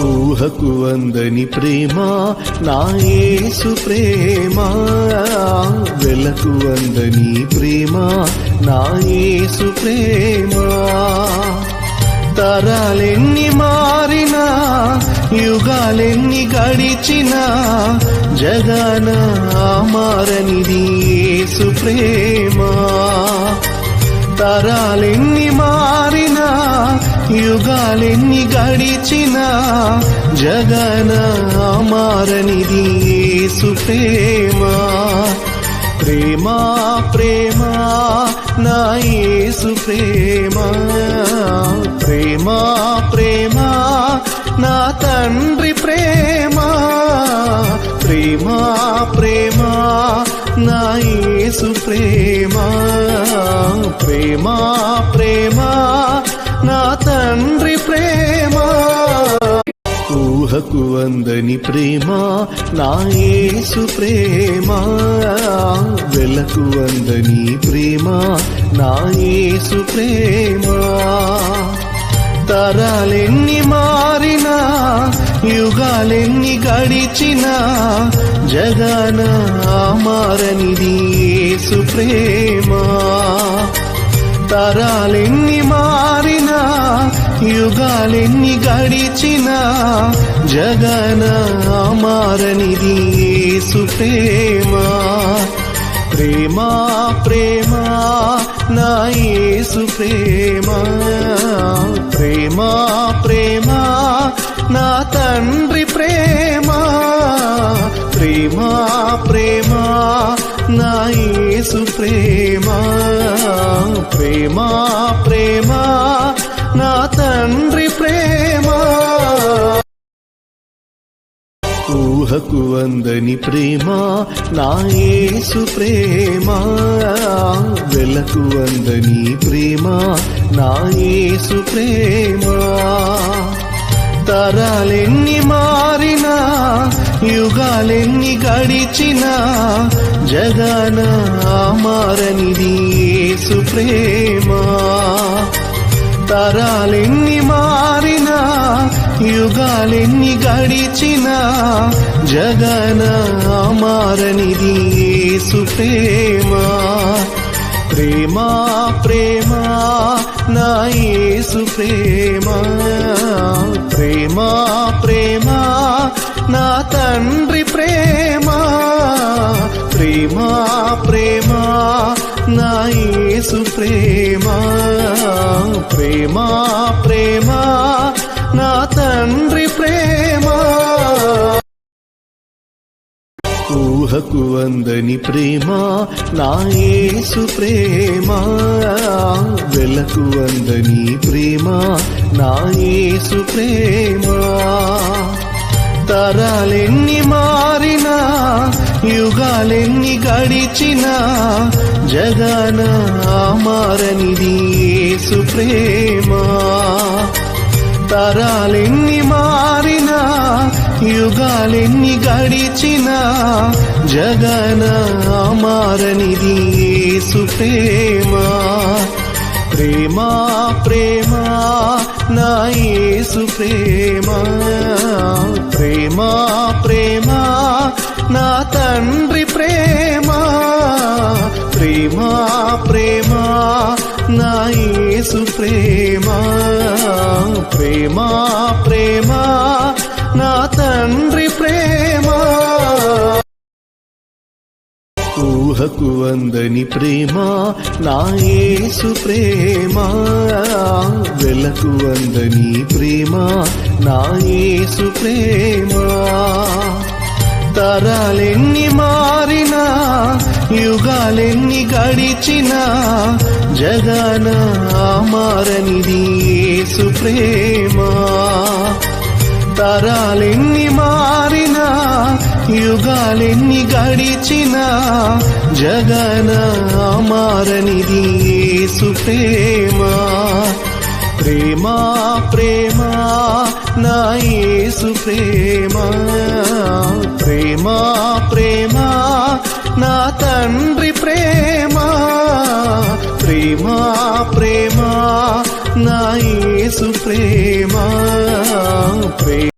ఊహకు అందని ప్రేమ నాయేసు ప్రేమ. వెలకు అందని ప్రేమ నాయేసు ప్రేమ. తరాలెన్ని మారినా యుగాలెన్ని గడిచినా జగన మారనిది యేసు ప్రేమ. తరాలెన్ని మారినా యుగాలెన్ని గడిచినా జగన మారనిది యేసు ప్రేమ. ప్రేమ ప్రేమ నా యేసు ప్రేమ. ప్రేమ ప్రేమ నా తండ్రి ప్రేమ ప్రేమ. ప్రేమ ప్రేమ ప్రేమ నా తండ్రి ప్రేమ. ఊహకు అందని ప్రేమ నా యేసు ప్రేమ. వెలకు అందని ప్రేమ నా యేసు ప్రేమ. తరాలెన్ని మారినా యుగాలెన్ని గడిచినా జగనా మారనిది యేసు ప్రేమ. తరాలెన్ని మారినా యుగాలెన్ని గడిచినా జగన మారనిది యేసు ప్రేమ. ప్రేమ ప్రేమ నా యేసు ప్రేమ. ప్రేమ ప్రేమ నా తండ్రి ప్రేమ. ప్రేమ ప్రేమ ప్రేమ ప్రేమ నా తండ్రి ప్రేమ. ఊహకు అందని ప్రేమ నా యేసు ప్రేమ. వెలకు అందని ప్రేమ నా యేసు ప్రేమ. తరాలెన్ని మా యుగాలెన్ని గడిచినా జగన మారనిది యేసు ప్రేమ. తరాలెన్ని మారినా యుగాలెన్ని గడిచినా జగన మారనిది యేసు ప్రేమ. ప్రేమ ప్రేమ నా ఏసు ప్రేమ. ప్రేమ ప్రేమ నా తండ్రి ప్రేమ ప్రేమ ప్రేమ నా యేసు ప్రేమ ప్రేమ ప్రేమ నా తండ్రి ప్రేమ. ఊహకు అందని ప్రేమ నా యేసు ప్రేమ. వెలకు అందని ప్రేమ నా యేసు ప్రేమ. తరాలెన్ని మారినా యుగాలెన్ని గడిచినా జగన మారనిది యేసు ప్రేమ. తరాలెన్ని మారినా యుగాలెన్ని గడిచినా జగన మారనిది యేసు ప్రేమ. ప్రేమ ప్రేమ నా యేసు ప్రేమ. ప్రేమ ప్రేమ నా తండ్రి ప్రేమ. ప్రేమ ప్రేమ నా యేసు ప్రేమ. ప్రేమ ప్రేమ నా తండ్రి ప్రేమ. ఊహకు అందని ప్రేమ నా యేసు ప్రేమ. వెలకు అందని ప్రేమ నాయసు ప్రేమ తరాలెన్ని మారినా యుగాలెన్ని గడిచినా జగన మారనిది యేసు ప్రేమ. తరాలెన్ని మారినా యుగాలెన్ని గడిచినా జగన మారనిది యేసు ప్రేమ. ప్రేమ ప్రేమ నా యేసు ప్రేమ. ప్రేమ ప్రేమ నా తండ్రి ప్రేమ. ప్రేమ ప్రేమ నా యేసు ప్రేమ. ప్రేమ